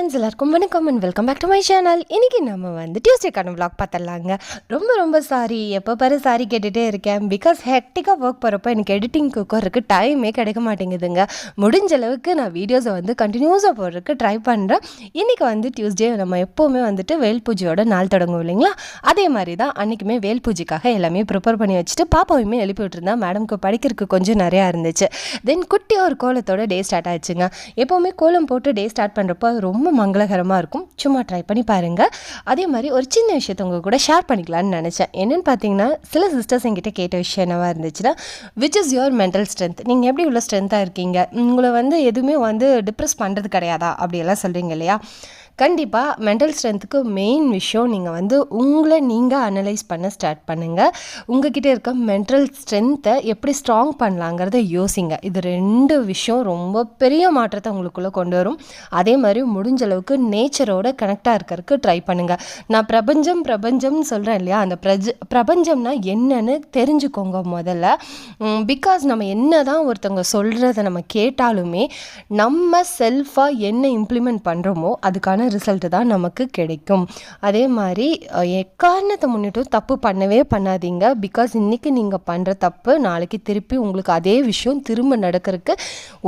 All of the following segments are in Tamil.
ஃப்ரெண்ட்ஸ் எல்லாருக்கும் வணக்கம் and welcome back to my channel இன்றைக்கி நம்ம வந்து டியூஸ்டேக்கான விளாக் பார்த்துடலாங்க. ரொம்ப ரொம்ப சாரி எப்போ பாரு சாரி கேட்டுகிட்டே இருக்கேன். பிகாஸ் ஹெக்டிக்காக ஒர்க் போகிறப்ப எனக்கு எடிட்டிங்க்கு உட்காருக்கு டைமே கிடைக்க மாட்டேங்குதுங்க. முடிஞ்ச அளவுக்கு நான் வீடியோஸை வந்து கண்டினியூஸாக போடுறதுக்கு ட்ரை பண்ணுறேன் இன்றைக்கி வந்து டியூஸ்டே நம்ம எப்போவுமே வந்துட்டு வேல் பூஜையோட நாள் தொடங்கும் இல்லைங்களா? அதே மாதிரி தான் அன்றைக்குமே வேல் பூஜைக்காக எல்லாமே ப்ரிப்பேர் பண்ணி வச்சுட்டு பாப்பாவையுமே எழுப்பி விட்டுருந்தேன் மேடம்க்கு படிக்கிறதுக்கு கொஞ்சம் நிறையா இருந்துச்சு. தென் குட்டியாக ஒரு கோலத்தோட டே ஸ்டார்ட் ஆச்சுங்க. எப்போவுமே கோலம் போட்டு டே ஸ்டார்ட் பண்ணுறப்போ ரொம்ப ரொம்ப மங்களகரமாக இருக்கும். சும்மா ட்ரை பண்ணி பாருங்கள் அதே மாதிரி ஒரு சின்ன விஷயத்தை உங்கள் கூட ஷேர் பண்ணிக்கலாம்னு நினச்சேன். என்னென்னு பார்த்தீங்கன்னா சில சிஸ்டர்ஸ் என்கிட்ட கேட்ட விஷயம் என்னவா இருந்துச்சுன்னா which is your mental strength நீங்கள் எப்படி உள்ள ஸ்ட்ரென்த்தாக இருக்கீங்க? உங்களை வந்து எதுவுமே வந்து டிப்ரெஸ் பண்ணுறது கிடையாதா? அப்படியெல்லாம் சொல்கிறீங்க இல்லையா? கண்டிப்பாக மென்டல் ஸ்ட்ரென்த்துக்கு மெயின் விஷயம் நீங்கள் வந்து உங்களை நீங்கள் அனலைஸ் பண்ண ஸ்டார்ட் பண்ணுங்கள் உங்ககிட்ட இருக்க மென்டல் ஸ்ட்ரென்த்தை எப்படி ஸ்ட்ராங் பண்ணலாங்கிறத யோசிங்க. இது ரெண்டு விஷயம் ரொம்ப பெரிய மாற்றத்தை உங்களுக்குள்ளே கொண்டு வரும். அதே மாதிரி முடிஞ்ச அளவுக்கு நேச்சரோட கனெக்டாக இருக்கிறதுக்கு ட்ரை பண்ணுங்கள் நான் பிரபஞ்சம் பிரபஞ்சம்னு சொல்கிறேன் இல்லையா? அந்த பிரஜ பிரபஞ்சம்னா என்னன்னு தெரிஞ்சுக்கோங்க முதல்ல. பிகாஸ் நம்ம என்ன தான் ஒருத்தவங்க சொல்கிறத நம்ம கேட்டாலுமே நம்ம செல்ஃபாக என்ன இம்ப்ளிமெண்ட் பண்ணுறோமோ அதுக்கான ரிசல்ட்டு தான் நமக்கு கிடைக்கும். அதே மாதிரி எக்காரணத்தை முன்னிட்டும் தப்பு பண்ணவே பண்ணாதீங்க. பிகாஸ் இன்றைக்கி நீங்கள் பண்ணுற தப்பு நாளைக்கு திருப்பி உங்களுக்கு அதே விஷயம் திரும்ப நடக்கிறதுக்கு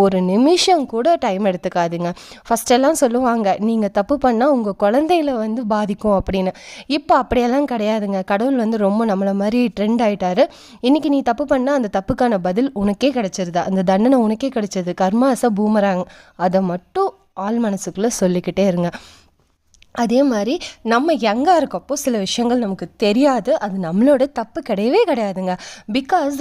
ஒரு நிமிஷம் கூட டைம் எடுத்துக்காதுங்க. ஃபஸ்ட்டெல்லாம் சொல்லுவாங்க நீங்கள் தப்பு பண்ணால் உங்கள் குழந்தையில வந்து பாதிக்கும் அப்படின்னு. இப்போ அப்படியெல்லாம் கிடையாதுங்க. கடவுள் வந்து ரொம்ப நம்மளை மாதிரி ட்ரெண்ட் ஆகிட்டார் இன்றைக்கி நீ தப்பு பண்ணால் அந்த தப்புக்கான பதில் உனக்கே கிடச்சிருது. அந்த தண்டனை உனக்கே கிடைச்சது கர்மாச பூமராங். அதை மட்டும் ஆள் மனசுக்குள்ளே சொல்லிக்கிட்டே இருங்க. அதே மாதிரி நம்ம யங்காக இருக்கப்போ சில விஷயங்கள் நமக்கு தெரியாது. அது நம்மளோட தப்பு கிடையவே கிடையாதுங்க. பிகாஸ்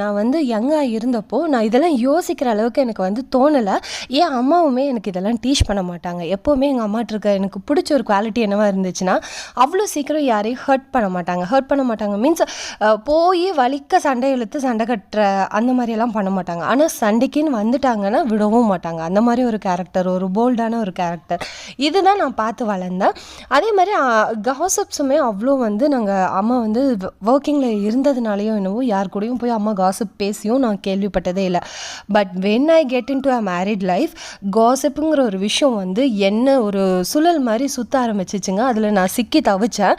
நான் வந்து யங்காக இருந்தப்போ நான் இதெல்லாம் யோசிக்கிற அளவுக்கு எனக்கு வந்து தோணலை. ஏன் அம்மாவுமே எனக்கு இதெல்லாம் டீச் பண்ண மாட்டாங்க. எப்போவுமே எங்கள் அம்மாட்டு இருக்க எனக்கு பிடிச்ச ஒரு குவாலிட்டி என்னவாக இருந்துச்சுன்னா அவ்வளோ சீக்கிரம் யாரையும் ஹர்ட் பண்ண மாட்டாங்க. ஹர்ட் பண்ண மாட்டாங்க. மீன்ஸ் போய் வலிக்க சண்டை இழுத்து சண்டை கட்டுற அந்த மாதிரியெல்லாம் பண்ண மாட்டாங்க. ஆனால் சண்டைக்குன்னு வந்துட்டாங்கன்னா விடவும் மாட்டாங்க. அந்த மாதிரி ஒரு கேரக்டர் ஒரு போல்டான ஒரு கேரக்டர் இதுதான் நான் பார்த்து வளர்ந்தேன். அதே மாதிரி காசப்ஸுமே அவ்வளோ வந்து நாங்கள் அம்மா வந்து ஒர்க்கிங்கில் இருந்ததுனாலையோ என்னவோ யார் கூடயும் போய் அம்மா காசப் பேசியும் நான் கேள்விப்பட்டதே இல்லை. But when I get into a married life காசப்புங்கிற ஒரு விஷயம் வந்து என்ன ஒரு சுழல் மாதிரி சுற்ற ஆரம்பிச்சிச்சுங்க. அதில் நான் சிக்கி தவிச்சேன்.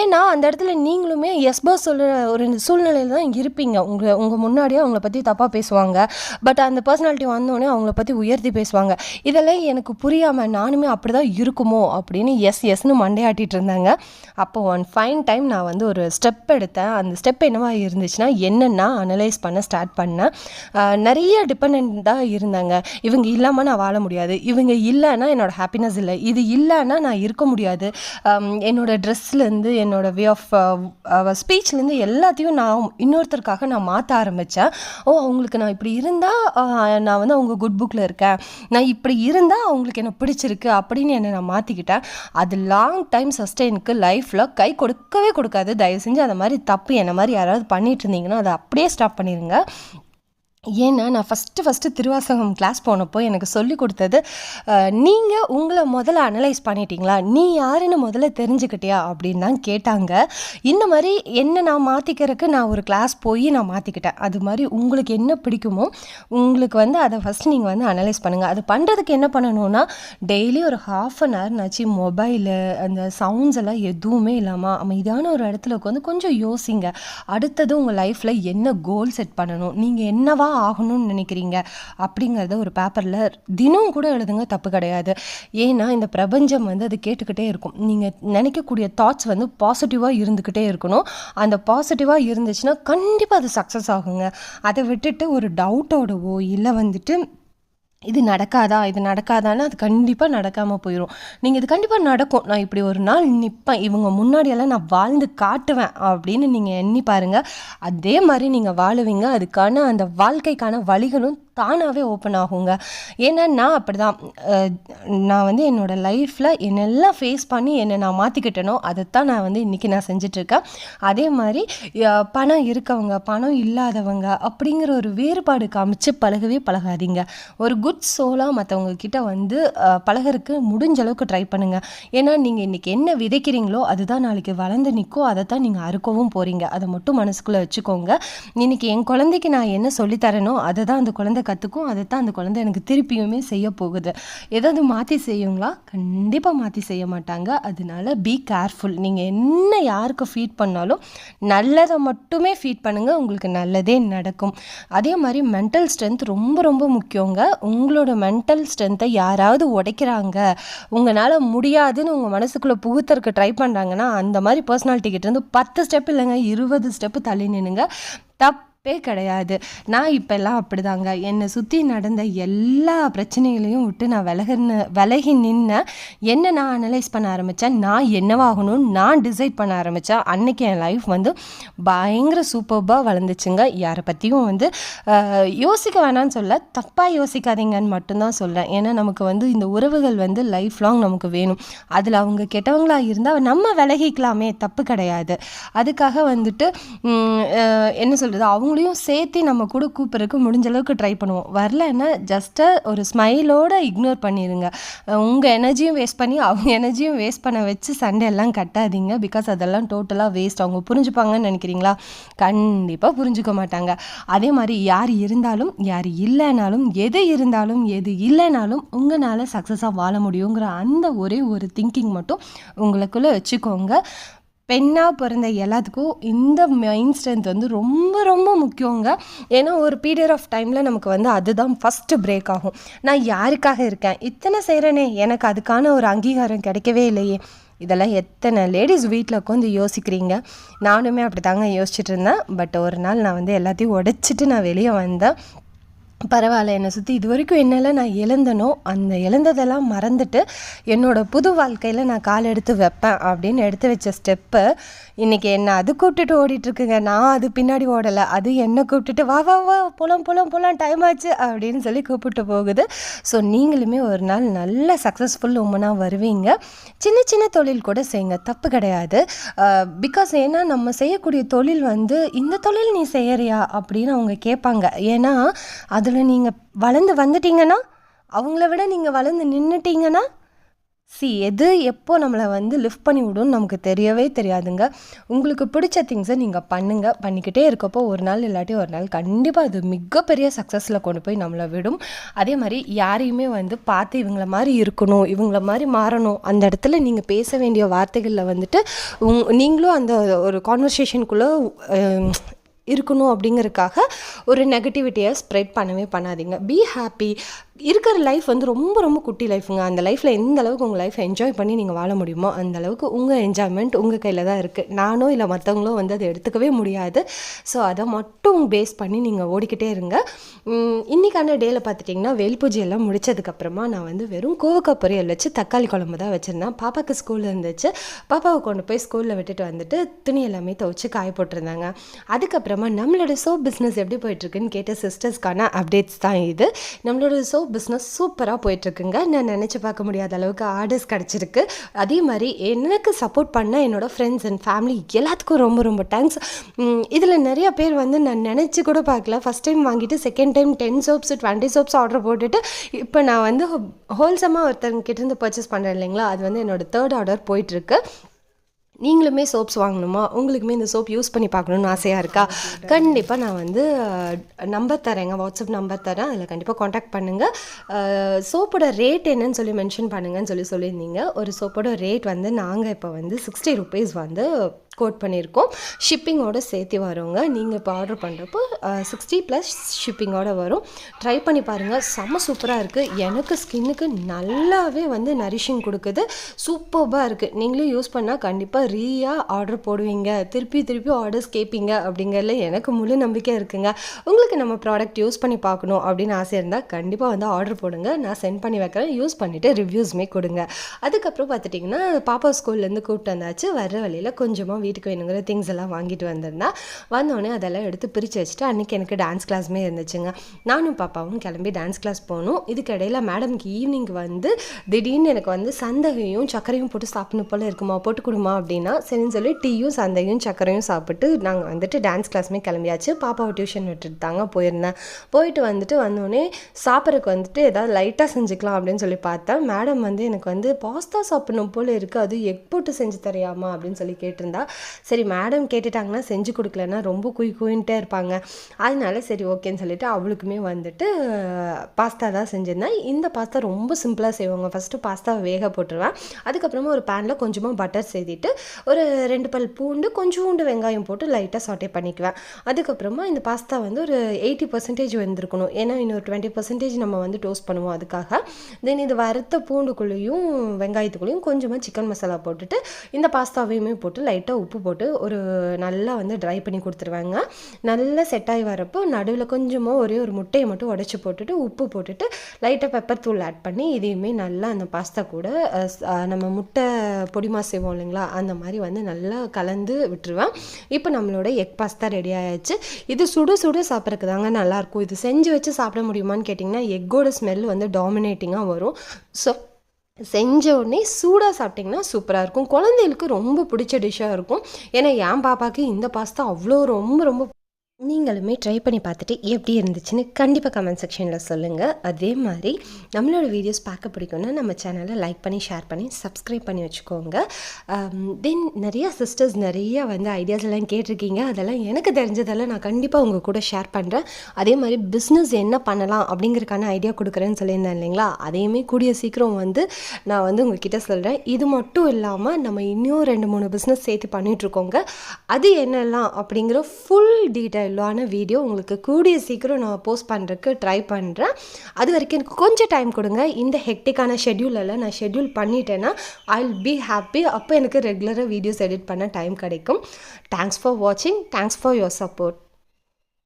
ஏன்னா அந்த இடத்துல நீங்களுமே எஸ்பா சொல்கிற ஒரு சூழ்நிலையில் தான் இருப்பீங்க. உங்கள் உங்கள் முன்னாடியே அவங்கள பற்றி தப்பாக பேசுவாங்க. பட் அந்த பர்சனாலிட்டி வந்தோடனே அவங்கள பற்றி உயர்த்தி பேசுவாங்க. இதெல்லாம் எனக்கு புரியாமல் நானுமே அப்படி தான் இருக்குமோ அப்படின்னு எஸ் எஸ்னு மண்டையாட்டிகிட்டு இருந்தாங்க அப்போ ஒன் ஃபைன் டைம் நான் வந்து ஒரு ஸ்டெப் எடுத்தேன். அந்த ஸ்டெப் என்னவா இருந்துச்சுன்னா என்னென்னா அனலைஸ் பண்ண ஸ்டார்ட் பண்ணேன். நிறைய டிபெண்ட்டாக இருந்தாங்க. இவங்க இல்லாமல் நான் வாழ முடியாது. இவங்க இல்லைன்னா என்னோட ஹாப்பினஸ் இல்லை. இது இல்லைன்னா நான் இருக்க முடியாது. என்னோடய ட்ரெஸ்லேருந்து என்னோட வே ஆஃப் ஸ்பீச்லேருந்து எல்லாத்தையும் நான் இன்னொருத்தருக்காக நான் மாற்ற ஆரம்பித்தேன் ஓ அவங்களுக்கு நான் இப்படி இருந்தால் நான் வந்து அவங்க குட் புக்கில் இருக்கேன். நான் இப்படி இருந்தால் அவங்களுக்கு என்னை பிடிச்சிருக்கு அப்படின்னு என்னை நான் மாற்றிக்கிட்டேன் அது லாங் டைம் சஸ்டெயினுக்கு லைஃப்பில் கை கொடுக்கவே கொடுக்காது. தயவு செஞ்சு அந்த மாதிரி தப்பு என்ன மாதிரி யாராவது பண்ணிட்டு இருந்தீங்கன்னா அதை அப்படியே ஸ்டாப் பண்ணிடுங்க ஏன்னா நான் ஃபஸ்ட்டு ஃபஸ்ட்டு திருவாசகம் கிளாஸ் போனப்போ எனக்கு சொல்லி கொடுத்தது நீங்கள் உங்களை முதல்ல அனலைஸ் பண்ணிட்டீங்களா? நீ யாருன்னு முதல்ல தெரிஞ்சுக்கிட்டியா? அப்படின்னு தான் கேட்டாங்க. இந்த மாதிரி என்ன நான் மாற்றிக்கிறதுக்கு நான் ஒரு கிளாஸ் போய் நான் மாற்றிக்கிட்டேன் அது மாதிரி உங்களுக்கு என்ன பிடிக்குமோ உங்களுக்கு வந்து அதை ஃபஸ்ட் நீங்கள் வந்து அனலைஸ் பண்ணுங்கள் அது பண்ணுறதுக்கு என்ன பண்ணணும்னா டெய்லி ஒரு ஹாஃப் அன் ஹவர் நச்சு மொபைலு அந்த சவுண்ட்ஸ் எல்லாம் எதுவுமே இல்லாமல் அமைதியான ஒரு இடத்துல உட்காந்து கொஞ்சம் யோசிங்க. அடுத்தது உங்கள் லைஃப்பில் என்ன கோல் செட் பண்ணணும்? நீங்கள் என்னவா ஆகணும்னு நினைக்கிறீங்க? அப்படிங்கிறத ஒரு பேப்பரில் தினம் கூட எழுதுங்க தப்பு கிடையாது. ஏன்னா இந்த பிரபஞ்சம் வந்து அது கேட்டுக்கிட்டே இருக்கும். நீங்கள் நினைக்கக்கூடிய தாட்ஸ் வந்து பாசிட்டிவாக இருந்துக்கிட்டே இருக்கணும். அந்த பாசிட்டிவாக இருந்துச்சுன்னா கண்டிப்பாக அது சக்ஸஸ் ஆகுங்க. அதை விட்டுட்டு ஒரு டவுட்டோடவோ இல்லை வந்துட்டு இது நடக்காதா? இது நடக்காதான்னு அது கண்டிப்பாக நடக்காமல் போயிடும் நீங்கள் இது கண்டிப்பாக நடக்கும். நான் இப்படி ஒரு நாள் நிற்பேன் இவங்க முன்னாடியெல்லாம் நான் வாழ்ந்து காட்டுவேன் அப்படின்னு நீங்கள் எண்ணி பாருங்கள் அதே மாதிரி நீங்கள் வாழுவீங்க. அதுக்கான அந்த வாழ்க்கைக்கான வழிகளும் தானாகவே ஓப்பன் ஆகுங்க. ஏன்னா நான் அப்படி தான் நான் வந்து என்னோடய லைஃப்பில் என்னெல்லாம் ஃபேஸ் பண்ணி என்னை நான் மாற்றிக்கிட்டேனோ தான் நான் வந்து இன்றைக்கி நான் செஞ்சிட்ருக்கேன் அதே மாதிரி பணம் இருக்கவங்க பணம் இல்லாதவங்க அப்படிங்கிற ஒரு வேறுபாடு காமிச்சு பழகவே பழகாதீங்க. ஒரு குட் சோலாக மற்றவங்க கிட்ட வந்து பழகிறதுக்கு முடிஞ்ச அளவுக்கு ட்ரை பண்ணுங்கள் ஏன்னா நீங்கள் இன்றைக்கி என்ன விதைக்கிறீங்களோ அதுதான் நாளைக்கு வளர்ந்து நிற்கும் அதை தான் நீங்கள் அறுக்கவும் போகிறீங்க அதை மட்டும் மனசுக்குள்ளே வச்சுக்கோங்க. இன்றைக்கி என் குழந்தைக்கு நான் என்ன சொல்லித்தரேனோ அதை தான் அந்த குழந்தை கற்றுக்கும் அதை தான் அந்த குழந்தை எனக்கு திருப்பியுமே செய்ய போகுது. ஏதாவது மாற்றி செய்யுங்களா? கண்டிப்பாக மாற்றி செய்ய மாட்டாங்க. அதனால பி கேர்ஃபுல் நீங்கள் என்ன யாருக்கு ஃபீட் பண்ணாலும் நல்லதை மட்டுமே ஃபீட் பண்ணுங்கள் உங்களுக்கு நல்லதே நடக்கும். அதே மாதிரி மென்டல் ஸ்ட்ரென்த் ரொம்ப ரொம்ப முக்கியங்க. உங்களோட மென்டல் ஸ்ட்ரென்த்தை யாராவது உடைக்கிறாங்க. உங்களால் முடியாதுன்னு உங்கள் மனசுக்குள்ளே புகுத்தருக்கு ட்ரை பண்ணுறாங்கன்னா அந்த மாதிரி பர்சனாலிட்டி கிட்டேருந்து பத்து ஸ்டெப் இல்லைங்க இருபது ஸ்டெப்பு தள்ளி நின்னுங்க. தப் தப்பே கிடையாது. நான் இப்போல்லாம் அப்படிதாங்க. என்னை சுற்றி நடந்த எல்லா பிரச்சனைகளையும் விட்டு நான் விலகின விலகி நின்னேன் என்ன நான் அனலைஸ் பண்ண ஆரம்பித்தேன் நான் என்னவாகணும்னு நான் டிசைட் பண்ண ஆரம்பித்தேன் அன்னைக்கு என் லைஃப் வந்து பயங்கர சூப்பர்பாக வளர்ந்துச்சுங்க. யாரை பற்றியும் வந்து யோசிக்க வேணாம்னு சொல்ல தப்பாக யோசிக்காதீங்கன்னு மட்டும்தான் சொல்கிறேன் ஏன்னா நமக்கு வந்து இந்த உறவுகள் வந்து லைஃப் லாங் நமக்கு வேணும். அதில் அவங்க கெட்டவங்களாக இருந்தால் நம்ம விலகிக்கலாமே. தப்பு கிடையாது. அதுக்காக வந்துட்டு என்ன சொல்கிறது அவங்க கூடயும் சேர்த்து நம்ம கூட கூப்பிட்றதுக்கு முடிஞ்ச அளவுக்கு ட்ரை பண்ணுவோம். வரலன்னா ஜஸ்ட்டு ஒரு ஸ்மைலோட இக்னோர் பண்ணிடுங்க உங்கள் எனர்ஜியும் வேஸ்ட் பண்ணி அவங்க எனர்ஜியும் வேஸ்ட் பண்ண வச்சு சண்டை எல்லாம் கட்டாதீங்க. பிகாஸ் அதெல்லாம் டோட்டலாக வேஸ்ட் அவங்க புரிஞ்சுப்பாங்கன்னு நினைக்கிறீங்களா? கண்டிப்பாக புரிஞ்சுக்க மாட்டாங்க. அதே மாதிரி யார் இருந்தாலும் யார் இல்லைனாலும் எது இருந்தாலும் எது இல்லைனாலும் உங்களால் சக்ஸஸாக வாழ முடியுங்கிற அந்த ஒரே ஒரு திங்கிங் மட்டும் உங்களுக்குள்ளே வச்சுக்கோங்க. பெண்ணாக பிறந்த எல்லாத்துக்கும் இந்த மைண்ட் ஸ்ட்ரென்த் வந்து ரொம்ப ரொம்ப முக்கியங்க. ஏன்னா ஒரு பீரியட் ஆஃப் டைமில் நமக்கு வந்து அதுதான் ஃபஸ்ட்டு பிரேக் ஆகும். நான் யாருக்காக இருக்கேன்? இத்தனை செய்கிறேனே எனக்கு அதுக்கான ஒரு அங்கீகாரம் கிடைக்கவே இல்லையே. இதெல்லாம் எத்தனை லேடிஸ் வீட்டில் உட்காந்து யோசிக்கிறீங்க? நானுமே அப்படி தாங்க யோசிச்சுட்டு இருந்தேன். பட் ஒரு நாள் நான் வந்து எல்லாத்தையும் உடைச்சிட்டு நான் வெளியே வந்தேன். பரவாயில்ல என்னை சுற்றி இது வரைக்கும் என்னெல்லாம் நான் இழந்தனோ அந்த இழந்ததெல்லாம் மறந்துட்டு என்னோடய புது வாழ்க்கையில் நான் கால் எடுத்து வைப்பேன் அப்படின்னு எடுத்து வச்ச ஸ்டெப்பு இன்றைக்கி என்னை அது கூப்பிட்டுட்டு ஓடிட்டுருக்குங்க. நான் அது பின்னாடி ஓடலை. அது என்னை கூப்பிட்டுட்டு வா வா வா போலாம் போலாம் போலாம் டைம் ஆச்சு அப்படின்னு சொல்லி கூப்பிட்டு போகுது. ஸோ நீங்களுமே ஒரு நாள் நல்ல சக்ஸஸ்ஃபுல் உமனாக வருவீங்க. சின்ன சின்ன தொழில் கூட செய்யுங்க தப்பு கிடையாது. பிகாஸ் ஏன்னா நம்ம செய்யக்கூடிய தொழில் வந்து இந்த தொழில் நீ செய்யறியா? அப்படின்னு அவங்க கேட்பாங்க. ஏன்னா அதில் நீங்கள் வளர்ந்து வந்துட்டீங்கன்னா அவங்கள விட நீங்கள் வளர்ந்து நின்றுட்டீங்கன்னா சி எது எப்போ நம்மளை வந்து லிஃப்ட் பண்ணி விடும்னு நமக்கு தெரியவே தெரியாதுங்க. உங்களுக்கு பிடிச்ச திங்ஸை நீங்கள் பண்ணுங்கள் பண்ணிக்கிட்டே இருக்கப்போ ஒரு நாள் இல்லாட்டி ஒரு நாள் கண்டிப்பாக அது மிகப்பெரிய சக்ஸஸில் கொண்டு போய் நம்மளை விடும். அதே மாதிரி யாரையுமே வந்து பார்த்து இவங்கள மாதிரி இருக்கணும் இவங்கள மாதிரி மாறணும் அந்த இடத்துல நீங்கள் பேச வேண்டிய வார்த்தைகளில் வந்துட்டு உங் நீங்களும் அந்த ஒரு கான்வர்சேஷனுக்குள்ளே இருக்கணும் அப்படிங்கிறதுக்காக ஒரு நெகட்டிவிட்டியை ஸ்ப்ரெட் பண்ணவே பண்ணாதீங்க. பி ஹாப்பி இருக்கிற லைஃப் வந்து ரொம்ப ரொம்ப குட்டி லைஃபுங்க அந்த லைஃப்பில் எந்த அளவுக்கு உங்கள் லைஃப் என்ஜாய் பண்ணி நீங்கள் வாழ முடியுமோ அந்த அளவுக்கு உங்கள் என்ஜாய்மெண்ட் உங்கள் கையில் தான் இருக்குது நானோ இல்லை மற்றவங்களோ வந்து அதை எடுத்துக்கவே முடியாது. ஸோ அதை மட்டும் பேஸ் பண்ணி நீங்கள் ஓடிக்கிட்டே இருங்க. இன்றைக்கான டேயில் பார்த்துட்டிங்கன்னா வேல்பூஜை எல்லாம் முடிச்சதுக்கப்புறமா நான் வந்து வெறும் கோவக்காய் பொரியல் வச்சு தக்காளி குழம்பு தான் வச்சுருந்தேன். பாப்பாவுக்கு ஸ்கூல் இருந்துச்சு. பாப்பாவை கொண்டு போய் ஸ்கூலில் விட்டுட்டு வந்துட்டு துணி எல்லாமே துவச்சி காய போட்டிருந்தாங்க. அதுக்கப்புறமா நம்மளோட சோப் பிஸ்னஸ் எப்படி போயிட்டுருக்குன்னு கேட்ட சிஸ்டர்ஸ்க்கான அப்டேட்ஸ் தான் இது. நம்மளோட சோப் பிஸ்னஸ் சூப்பராக போயிட்டுருக்குங்க. நான் நினச்சி பார்க்க முடியாத அளவுக்கு ஆர்டர்ஸ் கிடச்சிருக்கு. அதே மாதிரி எனக்கு சப்போர்ட் பண்ண என்னோடய ஃப்ரெண்ட்ஸ் அண்ட் ஃபேமிலி எல்லாத்துக்கும் ரொம்ப ரொம்ப தேங்க்ஸ் இதில் நிறைய பேர் வந்து நான் நினச்சி கூட பார்க்கல. ஃபஸ்ட் டைம் வாங்கிட்டு second time ten soaps twenty soaps order போட்டுட்டு இப்போ நான் வந்து ஹோல்சமாக ஒருத்தவங்க கிட்டேருந்து பர்ச்சேஸ் பண்ணுறேன் இல்லைங்களா? அது வந்து என்னோட தேர்ட் ஆர்டர் போயிட்டுருக்கு. நீங்களுமே சோப்ஸ் வாங்கணுமா? உங்களுக்குமே இந்த சோப் யூஸ் பண்ணி பார்க்கணுன்னு ஆசையாக இருக்கா? கண்டிப்பாக நான் வந்து நம்பர் தரேங்க. வாட்ஸ்அப் நம்பர் தரேன். அதில் கண்டிப்பாக காண்டாக்ட் பண்ணுங்கள் சோப்போட ரேட் என்னன்னு சொல்லி மென்ஷன் பண்ணுங்கன்னு சொல்லி சொல்லியிருந்தீங்க. ஒரு சோப்போட ரேட் வந்து நாங்கள் இப்போ வந்து சிக்ஸ்டி ருபீஸ் வந்து கோட் பண்ணியிருக்கோம். ஷிப்பிங்கோட சேர்த்து வருங்க. நீங்கள் இப்போ ஆர்டர் பண்ணுறப்போ சிக்ஸ்டி ப்ளஸ் ஷிப்பிங்கோட வரும். ட்ரை பண்ணி பாருங்கள் செம்ம சூப்பராக இருக்குது எனக்கு ஸ்கின்னுக்கு நல்லாவே வந்து நரிஷிங் கொடுக்குது. சூப்பர்பாக இருக்குது நீங்களும் யூஸ் பண்ணால் கண்டிப்பாக ரீயாக ஆர்டர் போடுவீங்க. திருப்பி திருப்பி ஆர்டர்ஸ் கேட்பீங்க அப்படிங்கிறதுல எனக்கு முழு நம்பிக்கை இருக்குங்க. உங்களுக்கு நம்ம ப்ராடக்ட் யூஸ் பண்ணி பார்க்கணும் அப்படின்னு ஆசை இருந்தால் கண்டிப்பாக வந்து ஆர்டர் போடுங்க. நான் சென்ட் பண்ணி வைக்கிறேன். யூஸ் பண்ணிவிட்டு ரிவ்யூஸ்மே கொடுங்க. அதுக்கப்புறம் பார்த்துட்டிங்கன்னா பாப்பா ஸ்கூல்லேருந்து கூப்பிட்டு வந்தாச்சு. வர்ற வழியில் கொஞ்சமாக வீட்டுக்கு வேணுங்கிற திங்ஸ் எல்லாம் வாங்கிட்டு வந்திருந்தா வந்தோடனே அதெல்லாம் எடுத்து பிரித்து வச்சுட்டு அன்றைக்கி எனக்கு டான்ஸ் கிளாஸுமே இருந்துச்சுங்க. நானும் பாப்பாவும் கிளம்பி டான்ஸ் கிளாஸ் போனோம். இதுக்கு இடையில மேடம்க்கு ஈவினிங் வந்து திடீர்னு எனக்கு வந்து சந்தகையும் சர்க்கரையும் போட்டு சாப்பிடணும் போல் இருக்குமா போட்டு கொடுமா அப்படின்னா சரின்னு சொல்லி டீயும் சந்தையும் சர்க்கரையும் சாப்பிட்டு நாங்கள் வந்துட்டு டான்ஸ் கிளாஸுமே கிளம்பியாச்சு. பாப்பாவை டியூஷன் விட்டுட்டு தாங்க போயிருந்தேன். போயிட்டு வந்துட்டு வந்தோடனே சாப்பிட்றதுக்கு வந்துட்டு ஏதாவது லைட்டாக செஞ்சுக்கலாம் அப்படின்னு சொல்லி பார்த்தேன். மேடம் வந்து எனக்கு வந்து பாஸ்தா சாப்பிடணும் போல் இருக்குது அது எக் போட்டு செஞ்சு தரியாமா அப்படின்னு சொல்லி கேட்டிருந்தா சரி மேடம் கேட்டுட்டாங்கன்னா செஞ்சு கொடுக்கலன்னா ரொம்ப குய் குயின்ட்டே இருப்பாங்க. அதனால சரி ஓகேன்னு சொல்லிட்டு அவளுக்குமே வந்துட்டு பாஸ்தா தான் செஞ்சுருந்தேன். இந்த பாஸ்தா ரொம்ப சிம்பிளாக செய்வாங்க. ஃபஸ்ட்டு பாஸ்தாவை வேக போட்டுருவேன். அதுக்கப்புறமா ஒரு பேனில் கொஞ்சமாக பட்டர் செய்திட்டு ஒரு ரெண்டு பல் பூண்டு கொஞ்சோண்டு வெங்காயம் போட்டு லைட்டாக சாட்டே பண்ணிக்குவேன். அதுக்கப்புறமா இந்த பாஸ்தா வந்து ஒரு எயிட்டி பர்சன்டேஜ் வெந்திருக்கணும். ஏன்னா இன்னொரு டுவெண்ட்டி பர்சன்டேஜ் நம்ம வந்து டோஸ்ட் பண்ணுவோம் அதுக்காக. தென் இது வறுத்த பூண்டுக்குள்ளேயும் வெங்காயத்துக்குள்ளேயும் கொஞ்சமாக சிக்கன் மசாலா போட்டுட்டு இந்த பாஸ்தாவையுமே போட்டு லைட்டாக உப்பு போட்டு ஒரு நல்லா வந்து ட்ரை பண்ணி கொடுத்துருவாங்க. நல்லா செட் ஆகி வரப்போ நடுவில் கொஞ்சமாக ஒரே ஒரு முட்டையை மட்டும் உடச்சி போட்டுட்டு உப்பு போட்டுட்டு லைட்டாக பெப்பர் தூள் ஆட் பண்ணி இதையுமே நல்லா அந்த பாஸ்தா கூட நம்ம முட்டை பொடிமா செய்வோம் இல்லைங்களா? அந்த மாதிரி வந்து நல்லா கலந்து விட்டுருவேன். இப்போ நம்மளோட எக் பாஸ்தா ரெடி ஆயாச்சு. இது சுடு சுடு சாப்பிட்றதுக்கு தாங்க நல்லாயிருக்கும் இது செஞ்சு வச்சு சாப்பிட முடியுமான்னு கேட்டிங்கன்னா எக்கோட ஸ்மெல் வந்து டாமினேட்டிங்காக வரும். ஸோ செஞ்ச உடனே சூடாக சாப்பிட்டிங்கன்னா சூப்பராக இருக்கும். குழந்தைகளுக்கு ரொம்ப பிடிச்ச டிஷ்ஷாக இருக்கும். ஏன்னா என் பாப்பாவுக்கு இந்த பாஸ்தா அவ்வளோ ரொம்ப ரொம்ப நீங்களுமே ட்ரை பண்ணி பார்த்துட்டு எப்படி இருந்துச்சுன்னு கண்டிப்பாக கமெண்ட் செக்ஷனில் சொல்லுங்கள் அதே மாதிரி நம்மளோட வீடியோஸ் பார்க்க பிடிக்கும்னா நம்ம சேனலை லைக் பண்ணி ஷேர் பண்ணி சப்ஸ்கிரைப் பண்ணி வச்சுக்கோங்க. தென் நிறையா சிஸ்டர்ஸ் நிறையா வந்து ஐடியாஸ் எல்லாம் கேட்டிருக்கீங்க. அதெல்லாம் எனக்கு தெரிஞ்சதெல்லாம் நான் கண்டிப்பாக உங்கள் கூட ஷேர் பண்ணுறேன் அதே மாதிரி பிஸ்னஸ் என்ன பண்ணலாம் அப்படிங்கிறதுக்கான ஐடியா கொடுக்குறேன்னு சொல்லியிருந்தேன் இல்லைங்களா? அதையுமே கூடிய சீக்கிரம் வந்து நான் வந்து உங்ககிட்ட சொல்கிறேன் இது மட்டும் இல்லாமல் நம்ம இன்னும் ரெண்டு மூணு பிஸ்னஸ் சேர்த்து பண்ணிகிட்ருக்கோங்க அது என்னெல்லாம் அப்படிங்கிற ஃபுல் டீட்டெயிலான வீடியோ உங்களுக்கு கூடிய சீக்கிரம் நான் போஸ்ட் பண்ணுறதுக்கு ட்ரை பண்ணுறேன் அது வரைக்கும் எனக்கு கொஞ்சம் டைம் கொடுங்க. இந்த ஹெக்டிக்கான ஷெட்யூலெல்லாம் நான் ஷெட்யூல் பண்ணிட்டேன்னா ஐ வில் பி ஹாப்பி அப்போ எனக்கு ரெகுலராக வீடியோஸ் எடிட் பண்ண டைம் கிடைக்கும். தேங்க்ஸ் ஃபார் வாட்சிங் தேங்க்ஸ் ஃபார் யுவர் சப்போர்ட்